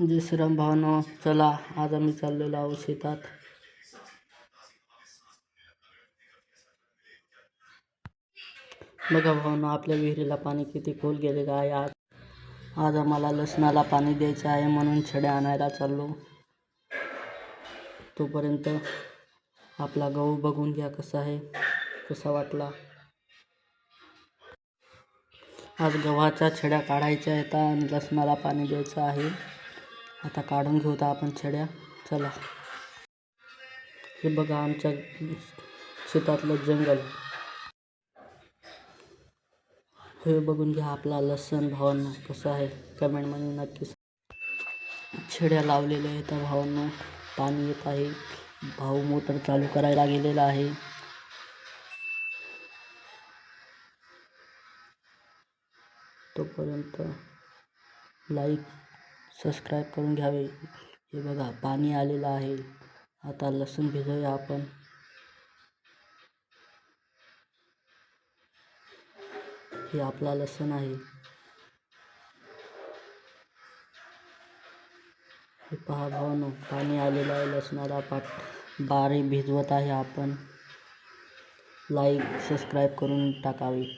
म्हणजे जय श्रीराम भावन चला आज आम्ही चाललेलो आहोत शेतात. बघा भावनं आपल्या विहिरीला पाणी किती खोल गेलेलं आहे आज. आज आम्हाला लसणाला पाणी द्यायचं आहे म्हणून छड्या आणायला चाललो. तोपर्यंत आपला गहू बघून घ्या कसा आहे कसा वाटला. आज गव्हाच्या छड्या काढायच्या आहेत आणि लसणाला पाणी द्यायचं आहे. आता काढून घेऊ तर आपण छड्या. चला. हे बघा आमच्या शेतातलं जंगल. हे बघून घ्या आपला लसण भावांना कसं आहे. कमेंटमध्ये नक्की सांगा. छड्या लावलेल्या आहेत भावांना. पाणी येत आहे. भाऊ मोटर चालू करायला गेलेला आहे. तोपर्यंत लाईक सबस्क्राईब करून घ्यावे. हे बघा पाणी आलेलं आहे. आता लसूण भिजवूया आपण. हे आपला लसूण आहे. हे पहा भावानो पाणी आलेलं आहे लसणाला. पाट बारीक भिजवत आहे आपण. लाईक सबस्क्राईब करून टाकावे.